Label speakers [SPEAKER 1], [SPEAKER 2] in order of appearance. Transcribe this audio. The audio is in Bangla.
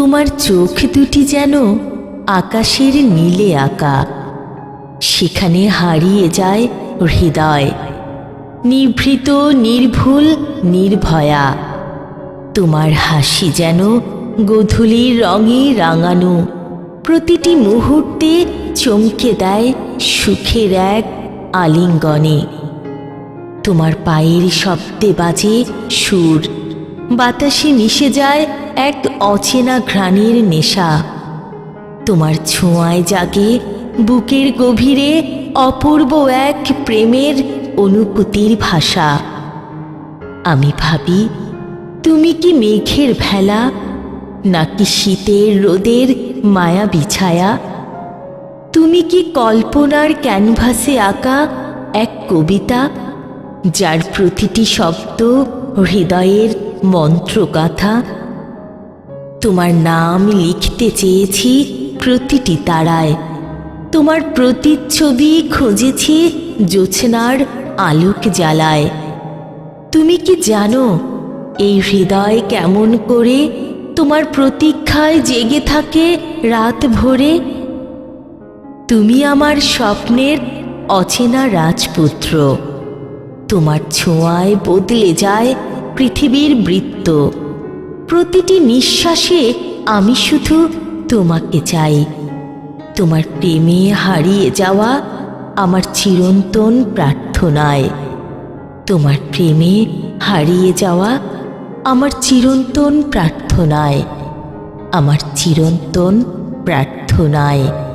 [SPEAKER 1] তোমার চোখ দুটি যেন আকাশের নীলে আঁকা। সেখানে হারিয়ে যায় হৃদয়। নিভৃত, নির্ভুল, নির্ভয়া। তোমার হাসি যেন গধূলির রঙে রাঙানো। প্রতিটি মুহূর্তে চমকে দেয় সুখের এক আলিঙ্গনে। তোমার পায়ের শব্দে বাজে সুর। বাতাসে মিশে যায় এক অচেনা ঘ্রাণের নেশা। তোমার ছোঁয়ায় জাগে বুকের গভীরে অপূর্ব এক প্রেমের অনুভূতির ভাষা। আমি ভাবি, তুমি কি মেঘের ভেলা, নাকি শীতের রোদের মায়া বিছায়া? তুমি কি কল্পনার ক্যানভাসে আঁকা এক কবিতা, যার প্রতিটি শব্দ হৃদয়ের মন্ত্রগাথা? তোমার নাম লিখতে চেয়েছি প্রতিটি তারায়। তোমার প্রতিচ্ছবি খুঁজেছি জোছনার আলোক জ্বালায়। তুমি কি জানো, এই হৃদয় কেমন করে তোমার প্রতীক্ষায় জেগে থাকে রাত ভোরে? তুমি আমার স্বপ্নের অচেনা রাজপুত্র। তোমার ছোঁয়ায় বদলে যায় পৃথিবীর বৃত্ত। প্রতিটি নিঃশ্বাসে আমি শুধু তোমাকে চাই। তোমার প্রেমে হারিয়ে যাওয়া আমার চিরন্তন প্রার্থনায়। তোমার প্রেমে হারিয়ে যাওয়া আমার চিরন্তন প্রার্থনায়। আমার চিরন্তন প্রার্থনায়।